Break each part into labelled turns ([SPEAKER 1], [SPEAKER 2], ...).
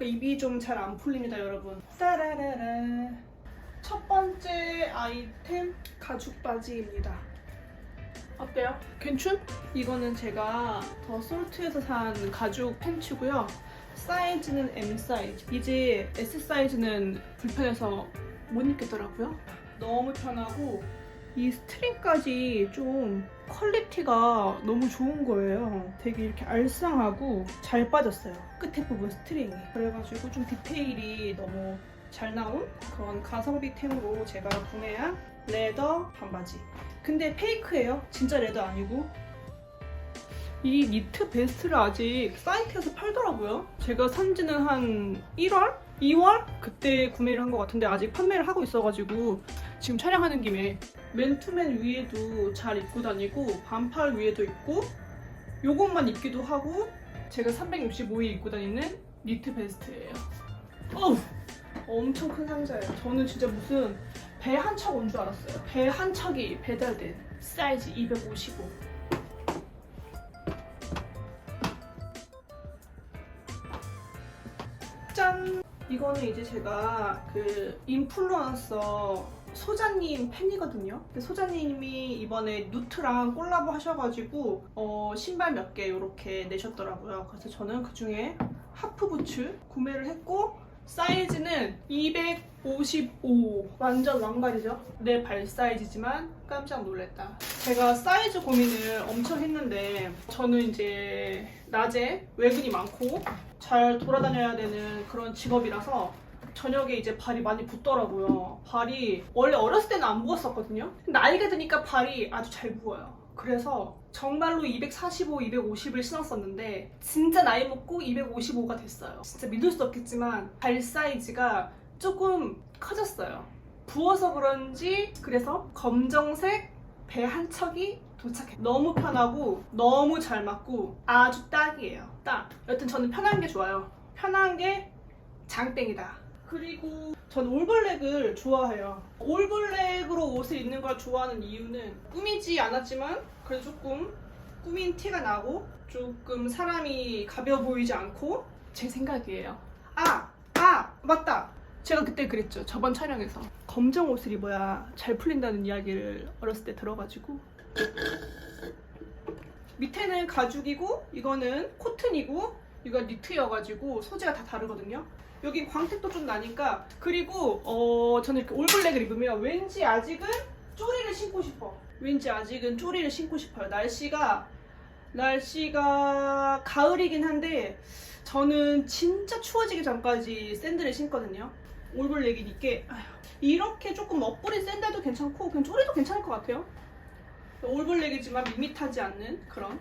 [SPEAKER 1] 립이 좀 잘 안 풀립니다, 여러분. 따라라라. 첫 번째 아이템 가죽 바지입니다. 어때요? 괜춘? 이거는 제가 더 솔트에서 산 가죽 팬츠고요. 사이즈는 M 사이즈. 이제 S 사이즈는 불편해서 못 입겠더라고요. 너무 편하고 이 스트링까지 좀 퀄리티가 너무 좋은 거예요. 되게 이렇게 알싸하고 잘 빠졌어요. 끝에 부분 스트링이. 그래가지고 좀 디테일이 너무 잘 나온 그런 가성비템으로 제가 구매한 레더 반바지. 근데 페이크예요. 진짜 레더 아니고. 이 니트 베스트를 아직 사이트에서 팔더라고요. 제가 산 지는 한 1월? 2월? 그때 구매를 한 것 같은데 아직 판매를 하고 있어가지고 지금 촬영하는 김에 맨투맨 위에도 잘 입고 다니고 반팔 위에도 입고 요것만 입기도 하고 제가 365일 입고 다니는 니트 베스트예요. 어우! 엄청 큰 상자예요. 저는 진짜 무슨 배 한 척 온 줄 알았어요. 배 한 척이 배달된 사이즈 255. 짠! 이거는 이제 제가 그 인플루언서 소자님 팬이거든요. 근데 소자님이 이번에 누트랑 콜라보 하셔가지고 어, 신발 몇 개 이렇게 내셨더라고요. 그래서 저는 그 중에 하프 부츠 구매를 했고 사이즈는 255 완전 왕발이죠. 내 발 사이즈지만 깜짝 놀랐다. 제가 사이즈 고민을 엄청 했는데 저는 이제 낮에 외근이 많고 잘 돌아다녀야 되는 그런 직업이라서 저녁에 이제 발이 많이 붓더라고요. 발이 원래 어렸을 때는 안 부었었거든요. 나이가 드니까 발이 아주 잘 부어요. 그래서 정말로 245, 250을 신었었는데 진짜 나이 먹고 255가 됐어요. 진짜 믿을 수 없겠지만 발 사이즈가 조금 커졌어요. 부어서 그런지 그래서 검정색 배 한 척이 도착해. 너무 편하고 너무 잘 맞고 아주 딱이에요. 딱. 여튼 저는 편한 게 좋아요. 편한 게 장땡이다. 그리고 전 올블랙을 좋아해요. 올블랙으로 옷을 입는 걸 좋아하는 이유는 꾸미지 않았지만 그래도 조금 꾸민 티가 나고 조금 사람이 가벼워 보이지 않고 제 생각이에요. 아! 아! 맞다! 제가 그때 그랬죠. 저번 촬영에서. 검정 옷을 입어야 잘 풀린다는 이야기를 어렸을 때 들어가지고 밑에는 가죽이고 이거는 코튼이고 이거 니트여가지고 소재가 다 다르거든요. 여기 광택도 좀 나니까 그리고 어 저는 이렇게 올블랙을 입으면 왠지 아직은 쪼리를 신고 싶어. 왠지 아직은 쪼리를 신고 싶어요. 날씨가 날씨가 가을이긴 한데 저는 진짜 추워지기 전까지 샌들을 신거든요. 올블랙이니까 이렇게 조금 멋부린 샌들도 괜찮고 그냥 쪼리도 괜찮을 것 같아요. 올블랙이지만 밋밋하지 않는 그런.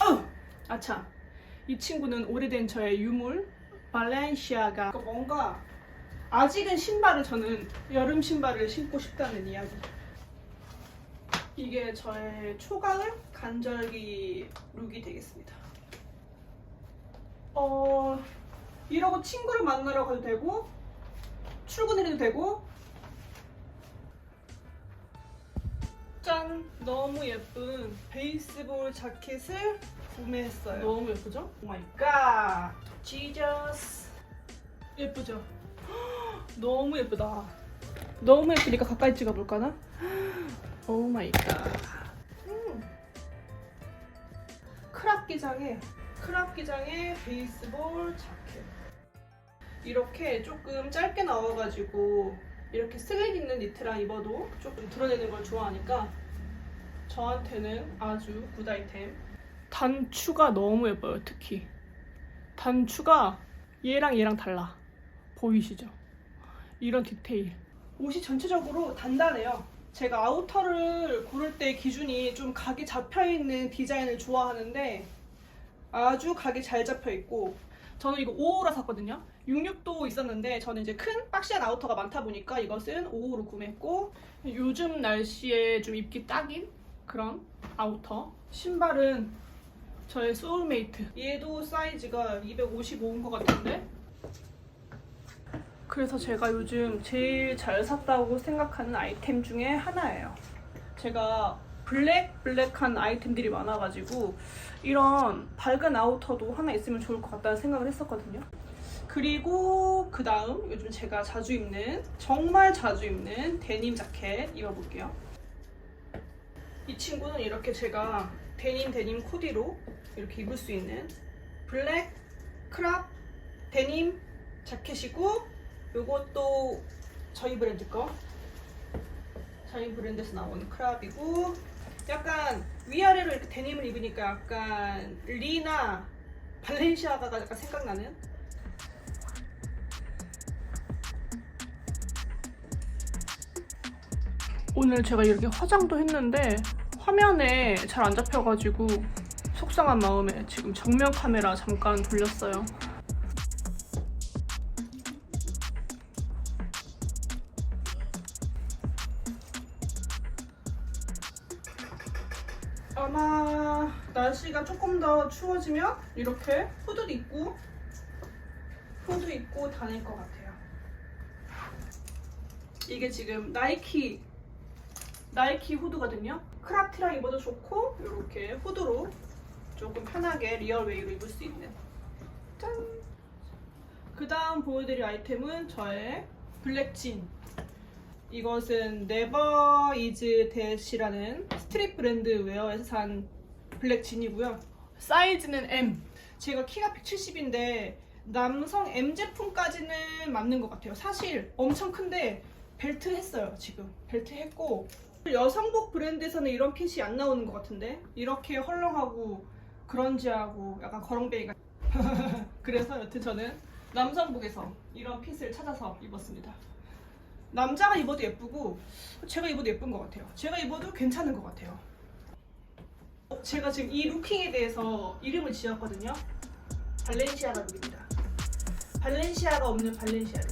[SPEAKER 1] 어! 아차. 이 친구는 오래된 저의 유물 발렌시아가 뭔가 아직은 신발을 저는 여름 신발을 신고 싶다는 이야기. 이게 저의 초가을 간절기 룩이 되겠습니다. 어 이러고 친구를 만나러 가도 되고 출근을 해도 되고 짠! 너무 예쁜 베이스볼 자켓을 구매했어요. 너무 예쁘죠? 오 마이 갓! 지저스! 예쁘죠? 너무 예쁘다. 너무 예쁘니까 가까이 찍어볼까나? 오 마이 갓. 음. 크랍 기장에 크랍 기장에 베이스볼 자켓. 이렇게 조금 짧게 나와가지고 이렇게 스웩 있는 니트랑 입어도 조금 드러내는 걸 좋아하니까 저한테는 아주 굿 아이템. 단추가 너무 예뻐요, 특히. 단추가 얘랑 얘랑 달라. 보이시죠? 이런 디테일. 옷이 전체적으로 단단해요. 제가 아우터를 고를 때 기준이 좀 각이 잡혀 있는 디자인을 좋아하는데 아주 각이 잘 잡혀 있고 저는 이거 5호라 샀거든요. 66도 있었는데 저는 이제 큰 박시한 아우터가 많다 보니까 이것은 5호로 구매했고 요즘 날씨에 좀 입기 딱인 그런 아우터. 신발은 저의 소울메이트. 얘도 사이즈가 255인 것 같은데. 그래서 제가 요즘 제일 잘 샀다고 생각하는 아이템 중에 하나예요. 제가 블랙 블랙한 아이템들이 많아가지고 이런 밝은 아우터도 하나 있으면 좋을 것 같다는 생각을 했었거든요. 그리고 그 다음 요즘 제가 자주 입는 정말 자주 입는 데님 자켓 입어볼게요. 이 친구는 이렇게 제가 데님 데님 코디로 이렇게 입을 수 있는 블랙 크랍 데님 자켓이고 요것도 저희 브랜드 거. 저희 브랜드에서 나온 크랍이고 약간 위아래로 이렇게 데님을 입으니까 약간 리나 발렌시아가가 약간 생각나는? 오늘 제가 이렇게 화장도 했는데 화면에 잘 안 잡혀가지고 속상한 마음에 지금 정면 카메라 잠깐 돌렸어요. 아마 날씨가 조금 더 추워지면 이렇게 후드 입고 후드 입고 다닐 것 같아요. 이게 지금 나이키 나이키 후드거든요. 크라티랑 입어도 좋고 이렇게 후드로 조금 편하게 리얼웨이로 입을 수 있는 짠. 그 다음 보여드릴 아이템은 저의 블랙진. 이것은 네버 이즈 댓이라는 스트릿 브랜드 웨어에서 산 블랙진이고요. 사이즈는 M. 제가 키가 170인데 남성 M 제품까지는 맞는 것 같아요. 사실 엄청 큰데 벨트 했어요 지금. 벨트 했고 여성복 브랜드에서는 이런 핏이 안 나오는 것 같은데 이렇게 헐렁하고 그런지하고 약간 거렁뱅이가 그래서 여튼 저는 남성복에서 이런 핏을 찾아서 입었습니다. 남자가 입어도 예쁘고 제가 입어도 예쁜 것 같아요. 제가 입어도 괜찮은 것 같아요. 어, 제가 지금 이 루킹에 대해서 이름을 지었거든요. 발렌시아가 룩입니다. 발렌시아가 없는 발렌시아 룩.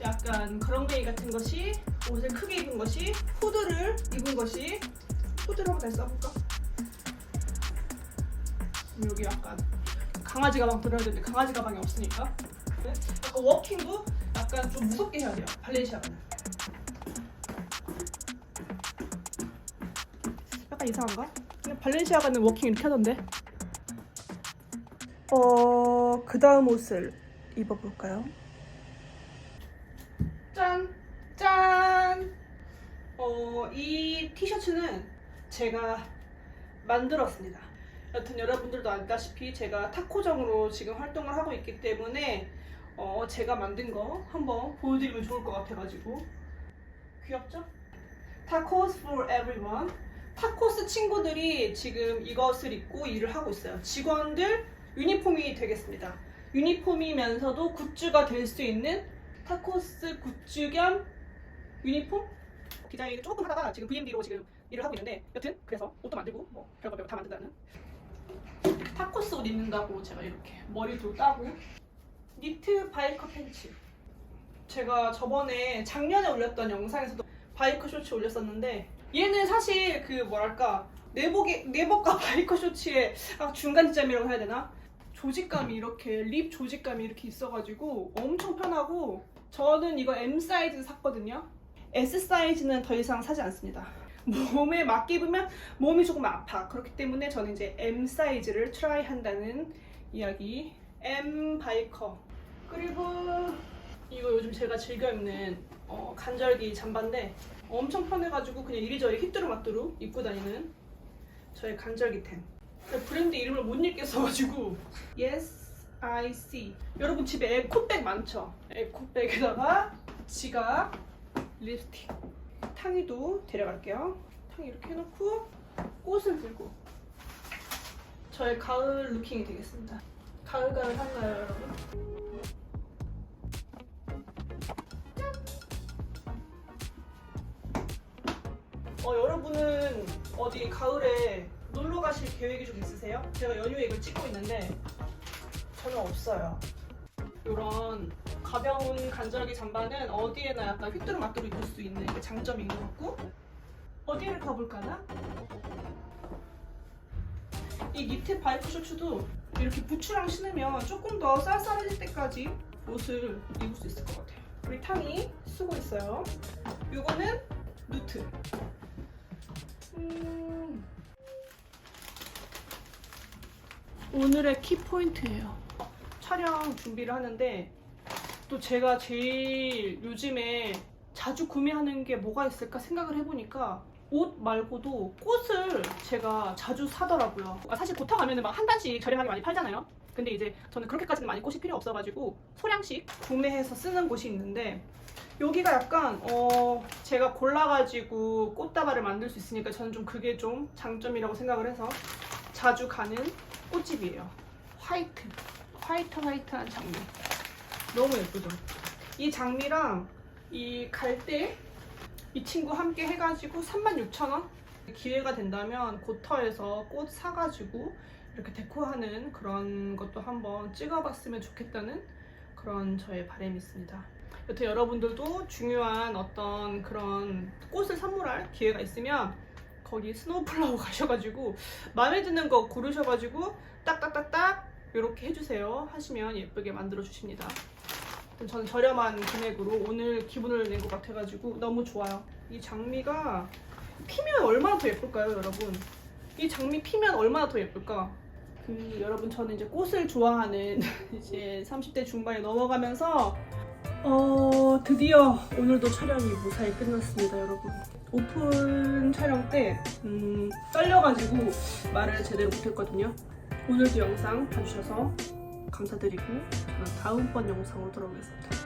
[SPEAKER 1] 약간 그런베이 같은 것이 옷을 크게 입은 것이 후드를 입은 것이 후드를 한번 다시 써볼까? 여기 약간 강아지 가방 들어야 되는데 강아지 가방이 없으니까 네? 약간 워킹도 약간 좀 무섭게 해야 돼요 발렌시아가는 약간 이상한가? 발렌시아가는 워킹 이렇게 하던데 어... 그 다음 옷을 입어볼까요? 짠! 짠! 어, 이 티셔츠는 제가 만들었습니다. 여튼 여러분들도 알다시피 제가 타코정으로 지금 활동을 하고 있기 때문에 어, 제가 만든 거 한번 보여드리면 좋을 것 같아가지고 귀엽죠? 타코스 for everyone 타코스 친구들이 지금 이것을 입고 일을 하고 있어요. 직원들 유니폼이 되겠습니다. 유니폼이면서도 굿즈가 될 수 있는 타코스 굿즈 겸 유니폼? 디자인 조금 하다가 지금 VMD로 지금 일을 하고 있는데 여튼 그래서 옷도 만들고 뭐 별거 별거 다 만든다는 타코스 옷 입는다고 제가 이렇게 머리도 따고 니트 바이커 팬츠 제가 저번에 작년에 올렸던 영상에서도 바이커 쇼츠 올렸었는데 얘는 사실 그 뭐랄까 내복의 내복과 바이커 쇼츠의 아, 중간 지점이라고 해야 되나 조직감이 이렇게 립 조직감이 이렇게 있어가지고 엄청 편하고 저는 이거 M 사이즈 샀거든요. S 사이즈는 더 이상 사지 않습니다. 몸에 막 입으면 몸이 조금 아파. 그렇기 때문에 저는 이제 M 사이즈를 트라이 한다는 이야기. M 바이커. 그리고 이거 요즘 제가 즐겨 입는 어, 간절기 잠바인데 엄청 편해가지고 그냥 이리저리 휘뚜루마뚜루 입고 다니는 저의 간절기템. 브랜드 이름을 못 읽겠어가지고 Yes, I see. 여러분 집에 에코백 많죠? 에코백에다가 지갑, 립스틱, 탕이도 데려갈게요. 탕 이렇게 해놓고 꽃을 들고 저의 가을 루킹이 되겠습니다. 가을 가을 한가요, 여러분? 어, 여러분은 어디 가을에 놀러 가실 계획이 좀 있으세요? 제가 연휴에 이걸 찍고 있는데 저는 없어요. 이런 가벼운 간절기 잠바는 어디에나 약간 휘뚜루마뚜루 입을 수 있는 게 장점인 것 같고 어디를 가볼까나? 이 니트 바이크 셔츠도 이렇게 부츠랑 신으면 조금 더 쌀쌀해질 때까지 옷을 입을 수 있을 것 같아요. 우리 탕이 쓰고 있어요. 이거는 누트. 음, 오늘의 키포인트예요. 촬영 준비를 하는데 또 제가 제일 요즘에 자주 구매하는 게 뭐가 있을까 생각을 해보니까 옷 말고도 꽃을 제가 자주 사더라고요. 아, 사실 보타 가면은 막 한 단씩 저렴하게 많이 팔잖아요. 근데 이제 저는 그렇게까지는 많이 꽃이 필요 없어가지고 소량씩 구매해서 쓰는 곳이 있는데 여기가 약간 어 제가 골라가지고 꽃다발을 만들 수 있으니까 저는 좀 그게 좀 장점이라고 생각을 해서 자주 가는 꽃집이에요. 화이트, 화이트 화이트한 장미 너무 예쁘죠? 이 장미랑 이 갈대 이 친구 함께 해가지고 36,000원 기회가 된다면 고터에서 꽃 사가지고 이렇게 데코하는 그런 것도 한번 찍어봤으면 좋겠다는 그런 저의 바람이 있습니다. 여튼 여러분들도 중요한 어떤 그런 꽃을 선물할 기회가 있으면 거기 스노우플라워 가셔가지고 마음에 드는 거 고르셔가지고 딱딱딱딱 이렇게 해주세요 하시면 예쁘게 만들어 주십니다. 저는 저렴한 금액으로 오늘 기분을 낸 것 같아가지고 너무 좋아요. 이 장미가 피면 얼마나 더 예쁠까요, 여러분? 이 장미 피면 얼마나 더 예쁠까? 그 여러분 저는 이제 꽃을 좋아하는 이제 30대 중반에 넘어가면서 어 드디어 오늘도 촬영이 무사히 끝났습니다, 여러분. 오픈 촬영 때 음, 떨려가지고 말을 제대로 못했거든요. 오늘도 영상 봐주셔서 감사드리고 저는 다음번 영상으로 돌아오겠습니다.